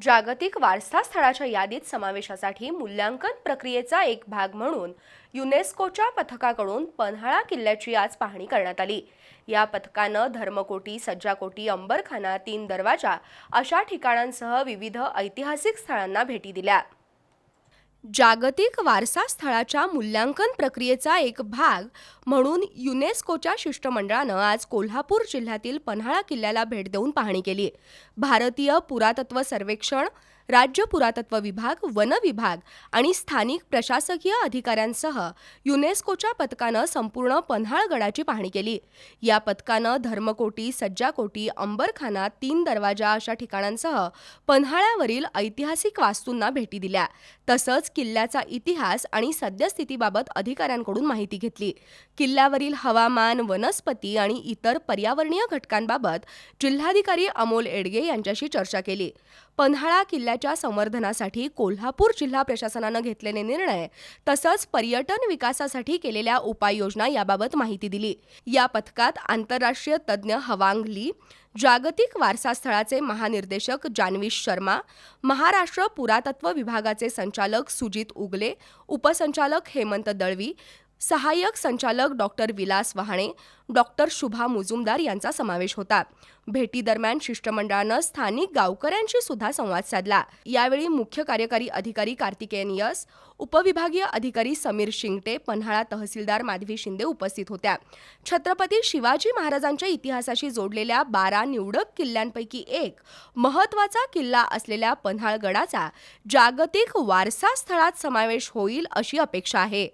जागतिक वारसा स्थळाच्या यादीत समावेशासाठी मूल्यांकन प्रक्रियेचा एक भाग म्हणून युनेस्कोच्या पथकाकडून पन्हाळा किल्ल्याची आज पाहणी करण्यात आली. या पथकानं धर्मकोटी सज्जाकोटी अंबरखाना तीन दरवाजा अशा ठिकाणांसह विविध ऐतिहासिक स्थळांना भेटी दिल्या. जागतिक वारसा स्थळाच्या मूल्यांकन प्रक्रियेचा एक भाग म्हणून युनेस्कोच्या शिष्टमंडळानं आज कोल्हापूर जिल्ह्यातील पन्हाळा किल्ल्याला भेट देऊन पाहणी केली. भारतीय पुरातत्व सर्वेक्षण राज्य पुरातत्व विभाग वन विभाग आणि स्थानिक प्रशासकीय अधिकाऱ्यांसह युनेस्कोच्या पथकानं संपूर्ण पन्हाळगडाची पाहणी केली. या पथकानं धर्मकोटी सज्जाकोटी अंबरखाना तीन दरवाजा अशा ठिकाणांसह पन्हाळ्यावरील ऐतिहासिक वास्तूंना भेटी दिल्या. तसंच किल्ल्याचा इतिहास आणि सद्यस्थितीबाबत अधिकाऱ्यांकडून माहिती घेतली. किल्ल्यावरील हवामान वनस्पती आणि इतर पर्यावरणीय घटकांबाबत जिल्हाधिकारी अमोल एडगे यांच्याशी चर्चा केली. पन्हाळा किल्ल्या किल्ल्याच्या संवर्धनासाठी कोल्हापूर जिल्हा प्रशासनानं घेतलेले निर्णय तसंच पर्यटन विकासासाठी केलेल्या उपाययोजना याबाबत माहिती दिली. या पथकात आंतरराष्ट्रीय तज्ज्ञ हवांग ली जागतिक वारसा स्थळाचे महानिर्देशक जानवीश शर्मा महाराष्ट्र पुरातत्व विभागाचे संचालक सुजित उगले उपसंचालक हेमंत दळवी सहाय्यक संचालक डॉक्टर विलास वहाणे डॉक्टर शुभा मुजुमदार यांचा समावेश होता. भेटीदरम्यान शिष्टमंडळानं स्थानिक गावकऱ्यांशी सुद्धा संवाद साधला. यावेळी मुख्य कार्यकारी अधिकारी कार्तिकेयन यस उपविभागीय अधिकारी समीर शिंगटे पन्हाळा तहसीलदार माधवी शिंदे उपस्थित होत्या. छत्रपती शिवाजी महाराजांच्या इतिहासाशी जोडलेल्या बारा निवडक किल्ल्यांपैकी एक महत्त्वाचा किल्ला असलेल्या पन्हाळगडाचा जागतिक वारसा स्थळात समावेश होईल अशी अपेक्षा आहे.